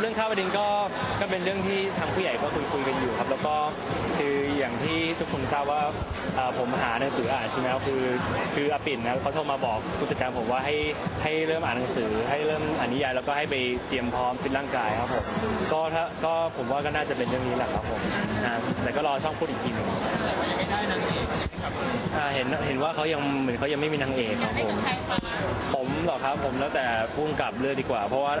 เรื่องค่าประเด็นก็ก็เป็นเรื่องที่ทางผู้ใหญ่ก็คุยคุยกันอยู่ครับ แล้วก็คืออย่างที่ทุกคนทราบว่าเอ่อผมหาหนังสืออ่านใช่ไหมครับคือคืออาปิ่นนะเขาโทรมาบอกผู้จัดการผมว่าให้ให้เริ่มอ่านหนังสือ ให้เริ่มอ่านนิยายแล้วก็ให้ไปเตรียมพร้อมฟิตร่างกายครับผมก็ถ้าก็ผมว่าก็น่าจะเป็นเรื่องนี้แหละครับผมอ่าแต่ก็รอช่องพูดอีกทีหนึ่งยังไม่ได้นางเอกอ่าเห็นเห็นว่าเขายังเหมือนเขายังไม่มีนางเอกครับผม ผมเหรอครับผมแล้วแต่พุ่งกับเลือกดีกว่า เพราะว่า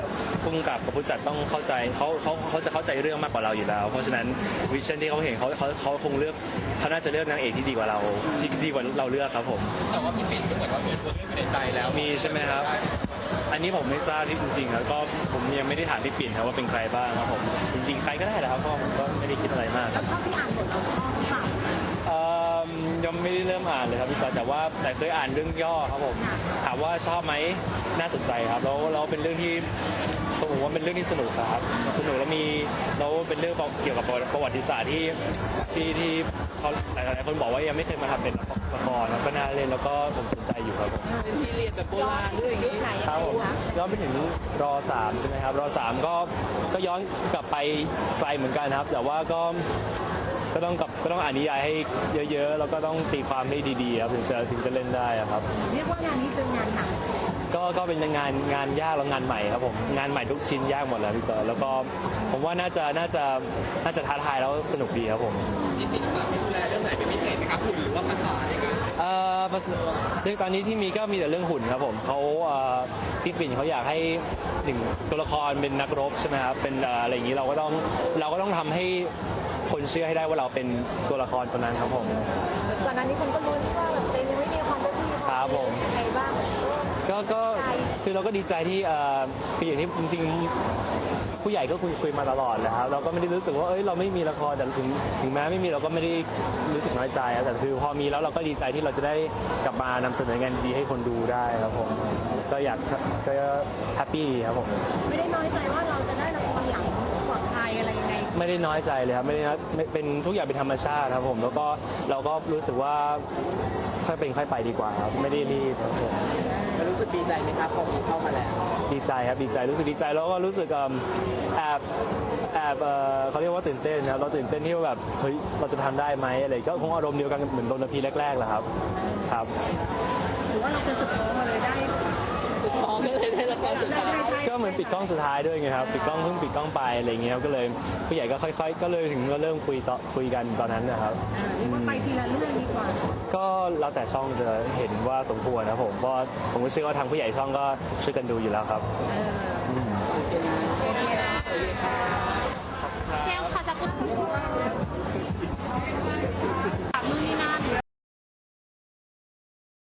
พุ่งกับกับผู้จัดต้องเข้าใจเขาเขาเขาจะเข้าใจเรื่องมากกว่าเราอยู่แล้ว เพราะฉะนั้นวิชั่นที่เขาเห็นเขาเขาเขาคงเลือกเขาน่าจะเลือกนางเอกที่ดีกว่าเรา ที่ดีกว่าเราเลือกครับผมแต่ว่าพี่ปิ่นก็เหมือนว่ามีตัวเลือกอยู่ในใจแล้วมีใช่ไหมครับ อันนี้ผมไม่ทราบที่จริงๆครับก็ผมยังไม่ได้ถามพี่ปิ่นครับว่าเป็นใครบ้างครับผมจริงๆใครก็ได้แหละครับก็ผมก็ไม่ได้คิดอะไรมากแล้วเท่าที่อ่านบทเราชอบหรือเปล่าเอิ่มยังไม่ได้เริ่มอ่านเลยครับพี่จอยแต่ว่าแต่เคยอ่านเรื่องย่อครับผมถามว่าชอบไหมน่าสนใจครับแล้วแล้วเป็นเรื่องที่ผม ว่าเป็นเรื่องที่สนุกครับสนุกแล้วมีแล้วเป็นเรื่องเกี่ยวกับประวัติศาสตร์ที่ที่ที่เขาหลายๆคนบอกว่ายังไม่เคยมาทำเป็นละครแล้วก็น่าเล่นแล้วก็ผมสนใจอยู่ครับผมเป็นที่เรียนแบบโบราณด้วยอย่างยุคนี้ไหนคอะรับไรผมคะย้อนไปถึงรอสามใช่ไหมครับรอสามก็ก็ย้อนกลับไปไกลเหมือนกันครับ แต่ว่าก็ ก็ต้องกลับก็ต้องอ่านนิยายให้เยอะๆ แล้วก็ต้องตีความให้ดีๆครับถึงจะถึงจะเล่นได้อะครับ เรียกว่างานนี้เจองานหนักก็ก็เป็นงานงานยากแล้วงานใหม่ครับผมงานใหม่ทุกชิ้นยากหมดแล้วพี่จอยแล้วก็ผมว่าน่าจะน่าจะน่าจะท้าทายแล้วสนุกดีครับผม พี่ปิ่นจะไม่ดูแลเรื่องไหนเป็นพิเศษไหมครับหุ่นหรือว่าภาษาอย่างเงี้ยเอ่อประสเรื่องตอนนี้ที่มีก็มีแต่เรื่องหุ่นครับผมเขาเอ่อพี่ปิ่นเขาอยากให้หนึ่งตัวละครเป็นนักรบใช่ไหมครับเป็นเอ่ออะไรอย่างนี้เราก็ต้องเราก็ต้องทำให้คนเชื่อให้ได้ว่าเราเป็นตัวละครคนนั้นครับผม ก่อนหน้านี้คนก็ลุ้นว่าแบบเป็นยังไม่มีความรู้ที่ครับผมใครบ้างก็ก็คือเราก็ดีใจที่เอ่อคืออย่างที่จริงๆ ผู้ใหญ่ก็คุยคุยมาตลอดแหละครับเราก็ไม่ได้รู้สึกว่าเอ้ยเราไม่มีละครแต่ถึงถึงแม้ไม่มีเราก็ไม่ได้รู้สึกน้อยใจครับแต่คือพอมีแล้วเราก็ดีใจที่เราจะได้กลับมานำเสนองานดีให้คนดูได้ครับผมก็อยากก็แฮปปี้ครับผม ไม่ได้น้อยใจว่าเราจะได้ละครหลังปลอดภัยอะไรยังไง ไม่ได้น้อยใจเลยครับไม่ได้น้อยไม่เป็นทุกอย่างเป็นธรรมชาติครับผม แล้วก็เราก็รู้สึกว่า ค่อยเป็นค่อยไปดีกว่าครับไม่ได้รีบครับผมแล้วรู้สึกดีใจไหมครับพอมีเข้ามาแล้ว ดีใจครับดีใจรู้สึกดีใจแล้วก็รู้สึกเอิ่มแอบแอบเอ่อเขาเรียกว่าตื่นเต้นนะครับเราตื่นเต้นที่ว่าแบบเฮ้ยเราจะทำได้ไหมอะไรก็คงอารมณ์เดียวกันเหมือนโดนพีแรกๆแหละครับครับ หรือว่าเราเป็นสุดโต่งมาเลยได้มองก็เลยได้ละครสุดท้ายก็เหมือนปิดกล้องสุดท้ายด้วยไงครับปิดกล้องเพิ่งปิดกล้องไปอะไรเงี้ยก็เลยผู้ใหญ่ก็ค่อย ๆ ก็เลยถึงก็เริ่มคุยต่อคุยกันตอนนั้นนะครับอ่าเรียกว่าไปทีละเรื่องดีกว่า ก็เราแต่ช่องจะเห็นว่าสมควรนะผมเพราะผมก็เชื่อว่าทางผู้ใหญ่ช่องก็ช่วยกันดูอยู่แล้วครับเจมส์ขอสักครู่